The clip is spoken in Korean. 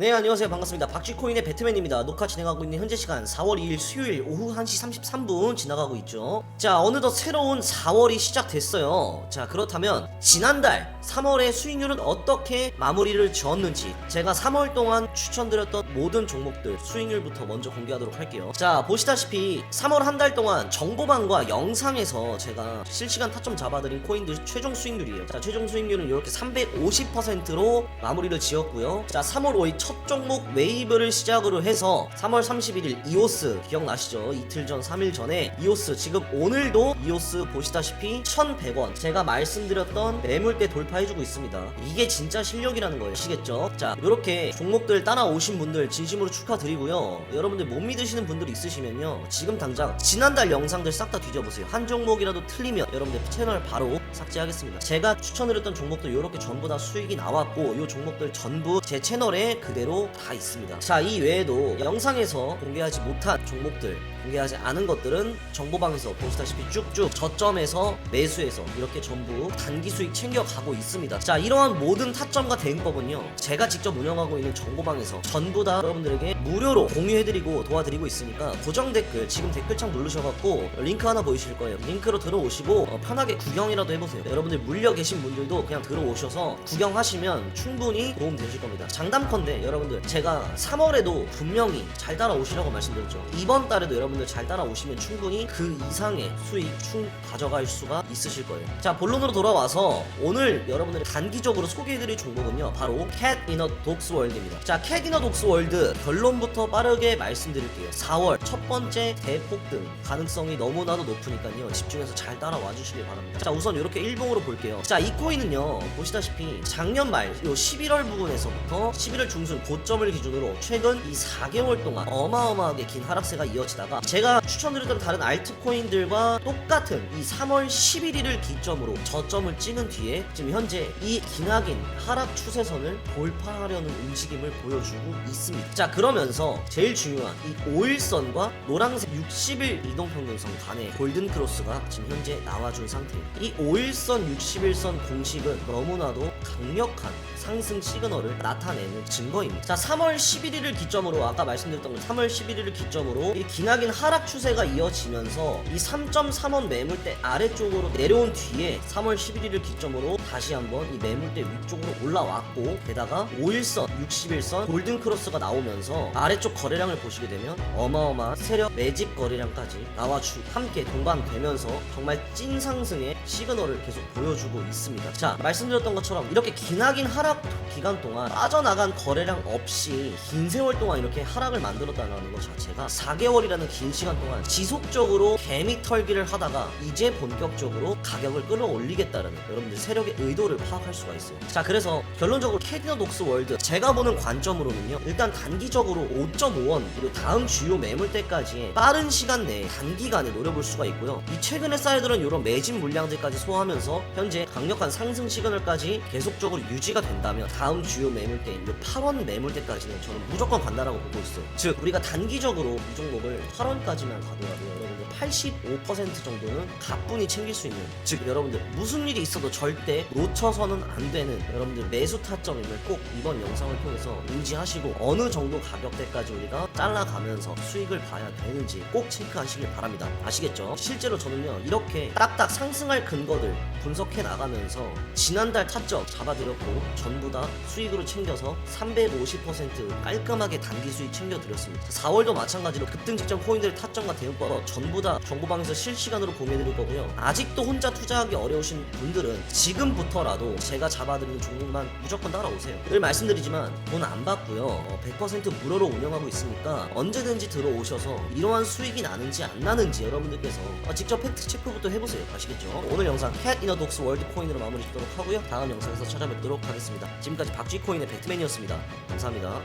네 안녕하세요. 반갑습니다. 박쥐코인의 배트맨입니다. 녹화 진행하고 있는 현재 시간 4월 2일 수요일 오후 1시 33분 지나가고 있죠. 자 어느덧 새로운 4월이 시작됐어요. 자 그렇다면 지난달 3월의 수익률은 어떻게 마무리를 지었는지 제가 3월 동안 추천드렸던 모든 종목들 수익률부터 먼저 공개하도록 할게요. 자 보시다시피 3월 한 달 동안 정보방과 영상에서 제가 실시간 타점 잡아드린 코인들 최종 수익률이에요. 자 최종 수익률은 이렇게 350%로 마무리를 지었고요. 자 3월 5일 첫 종목 웨이브를 시작으로 해서 3월 31일 이오스 기억나시죠? 이틀 전 3일 전에 이오스 지금 오늘도 이오스 보시다시피 1100원. 제가 말씀드렸던 매물대 돌파해주고 있습니다. 이게 진짜 실력이라는 거예요. 아시겠죠? 자 이렇게 종목들 따라오신 분들 진심으로 축하드리고요. 여러분들 못 믿으시는 분들이 있으시면요. 지금 당장 지난달 영상들 싹 다 뒤져보세요. 한 종목이라도 틀리면 여러분들 채널 바로 삭제하겠습니다. 제가 추천드렸던 종목들 이렇게 전부 다 수익이 나왔고 이 종목들 전부 제 채널에 그대로 다 있습니다. 자 이 외에도 영상에서 공개하지 못한 종목들 공개하지 않은 것들은 정보방에서 보시다시피 쭉쭉 저점에서 매수해서 이렇게 전부 단기 수익 챙겨가고 있습니다. 자 이러한 모든 타점과 대응법은요 제가 직접 운영하고 있는 정보방에서 전부 다 여러분들에게 무료로 공유해드리고 도와드리고 있으니까 고정 댓글 지금 댓글창 누르셔갖고 링크 하나 보이실 거예요. 링크로 들어오시고 어, 편하게 구경이라도 해보세요. 여러분들 물려 계신 분들도 그냥 들어오셔서 구경하시면 충분히 도움 되실 겁니다. 장담컨대 여러분들 제가 3월에도 분명히 잘 따라오시라고 말씀드렸죠. 이번 달에도 여러분 들 잘 따라오시면 충분히 그 이상의 수익 충 가져갈 수가 있으실 거예요. 자 본론으로 돌아와서 오늘 여러분들이 단기적으로 소개해드릴 종목은요 바로 캣 이너 독스 월드입니다. 자캣 이너 독스 월드 결론부터 빠르게 말씀드릴게요. 4월 첫 번째 대폭등 가능성이 너무나도 높으니까요 집중해서 잘 따라와 주시길 바랍니다. 자 우선 이렇게 일봉으로 볼게요. 자 이 코인은요 보시다시피 작년 말 요 11월 부분에서부터 11월 중순 고점을 기준으로 최근 이 4개월 동안 어마어마하게 긴 하락세가 이어지다가 제가 추천드렸던 다른 알트코인들과 똑같은 이 3월 11일을 기점으로 저점을 찍은 뒤에 지금 현재 이 기나긴 하락 추세선을 돌파하려는 움직임을 보여주고 있습니다. 자 그러면서 제일 중요한 이 5일선과 노란색 60일 이동평균선 간의 골든 크로스가 지금 현재 나와준 상태예요. 이 5일선 61선 공식은 너무나도 강력한 상승 시그널을 나타내는 증거입니다. 자 3월 11일을 기점으로 아까 말씀드렸던 것 3월 11일을 기점으로 이 기나긴 하락 추세가 이어지면서 이 3.3원 매물대 아래쪽으로 내려온 뒤에 3월 11일을 기점으로 다시 한번 이 매물대 위쪽으로 올라왔고 게다가 5일선, 61선 골든 크로스가 나오면서 아래쪽 거래량을 보시게 되면 어마어마한 세력 매집 거래량까지 나와 주 함께 동반되면서 정말 찐 상승의 시그널을 계속 보여주고 있습니다. 자 말씀드렸던 것처럼 이렇게 기나긴 하락 기간 동안 빠져나간 거래량 없이 긴 세월 동안 이렇게 하락을 만들었다는 것 자체가 4개월이라는 긴 시간 동안 지속적으로 개미 털기를 하다가 이제 본격적으로 가격을 끌어올리겠다는 여러분들 세력의 의도를 파악할 수가 있어요. 자 그래서 결론적으로 캐디너 독스 월드 제가 보는 관점으로는요 일단 단기적으로 5.5원 그리고 다음 주요 매물대까지 빠른 시간 내에 단기간에 노려볼 수가 있고요. 이 최근에 쌓여들은 이런 매집 물량들까지 소화하면서 현재 강력한 상승 시그널까지 계속적으로 유지가 된다면 다음 주요 매물대인 이 8원 매물대까지는 저는 무조건 간다라고 보고 있어요. 즉 우리가 단기적으로 이 종목을 8원까지만 가더라도 여러분들 85% 정도는 가뿐히 챙길 수 있는 즉 여러분들 무슨 일이 있어도 절대 놓쳐서는 안 되는 여러분들 매수 타점임을 꼭 이번 영상을 통해서 인지하시고 어느 정도 가격대까지 우리가 잘라가면서 수익을 봐야 되는지 꼭 체크하시길 바랍니다. 아시겠죠? 실제로 저는요 이렇게 딱딱 상승할 근거들 분석해 나가면서 지난달 타점 잡아드렸고 전부 다 수익으로 챙겨서 350% 깔끔하게 단기 수익 챙겨드렸습니다. 4월도 마찬가지로 급등 직전 코인들 타점과 대응법어 전부 다 정보방에서 실시간으로 공유해드릴 거고요. 아직도 혼자 투자하기 어려우신 분들은 지금부터라도 제가 잡아드리는 종목만 무조건 따라오세요. 늘 말씀드리지만 돈 안 받고요. 어, 100% 무료로 운영하고 있으니까 언제든지 들어오셔서 이러한 수익이 나는지 안 나는지 여러분들께서 어, 직접 팩트 체크부터 해보세요. 아시겠죠? 오늘 영상 캣 이너 독스 월드 코인으로 마무리 짓도록 하고요. 다음 영상에서 찾아뵙도록 하겠습니다. 지금까지 박쥐 코인의 배트맨이었습니다. 감사합니다.